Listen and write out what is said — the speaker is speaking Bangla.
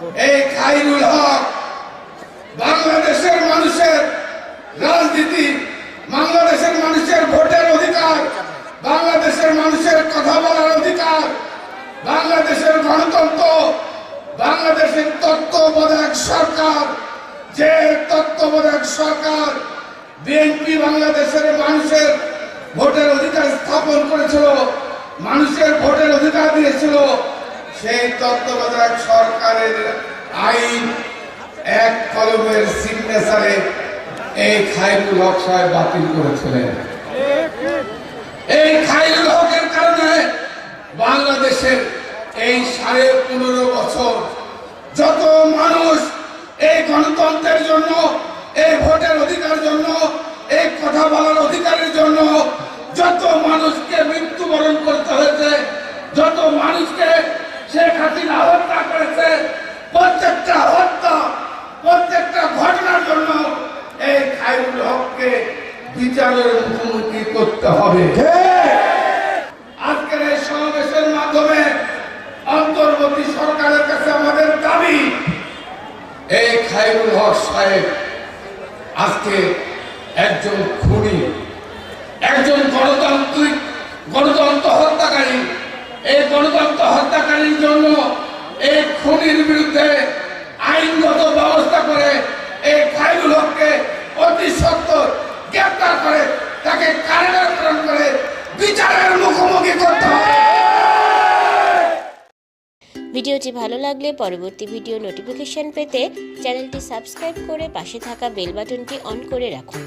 এই খাইরুল হক, বাংলাদেশের মানুষের রাজনীতি, বাংলাদেশের মানুষের ভোটের অধিকার, বাংলাদেশের মানুষের কথা বলার অধিকার, বাংলাদেশের গণতন্ত্র, বাংলাদেশের তত্ত্বাবধায়ক সরকার, যে তত্ত্বাবধায়ক সরকার বিএনপি বাংলাদেশের মানুষের ভোটের অধিকার স্থাপন করেছিল, মানুষের ভোটের অধিকার দিয়েছিল সেই তত্ত্বাবধায়ক সরকারের আইন এক কলমের সিগনেচারে এই খাইরুল হক সাহেব বাতিল করেছিলেন। এই খাইরুল হকের কারণে বাংলাদেশের এই সাড়ে পনেরো বছর যত মানুষ এই গণতন্ত্রের জন্য, এই ভোটের অধিকার জন্য, এই কথা বলার অধিকারের জন্য, যত মানুষকে মৃত্যুবরণ করতে হয়েছে যত মানুষকে শেখ হাসিনা হত্যা করেছে। প্রত্যেকটা হত্যা, প্রত্যেকটা ঘটনার জন্য এই খাইরুল হককে বিচারের মুখোমুখি করতে হবে। আজকের এই সমাবেশের মাধ্যমে অন্তর্বর্তী সরকারের কাছে আমাদের দাবি, এই খাইরুল হক সাহেব আজকে একজন খুনি একজন গণতান্ত্রিক গণতন্ত্র হত্যাকারী এই গণতন্ত্র হত্যাকারীর জন্য এই খুনির বিরুদ্ধে আইনগত ব্যবস্থা করে এই খাইরুল হককে অতি সত্তর গ্রেপ্তার করে, তাকে কারাগার করে বিচারের মুখোমুখি করতে হবে। ভিডিওটি ভালো লাগলে পরবর্তী ভিডিও নোটিফিকেশন পেতে চ্যানেলটি সাবস্ক্রাইব করে পাশে থাকা বেল বাটনটি অন করে রাখুন।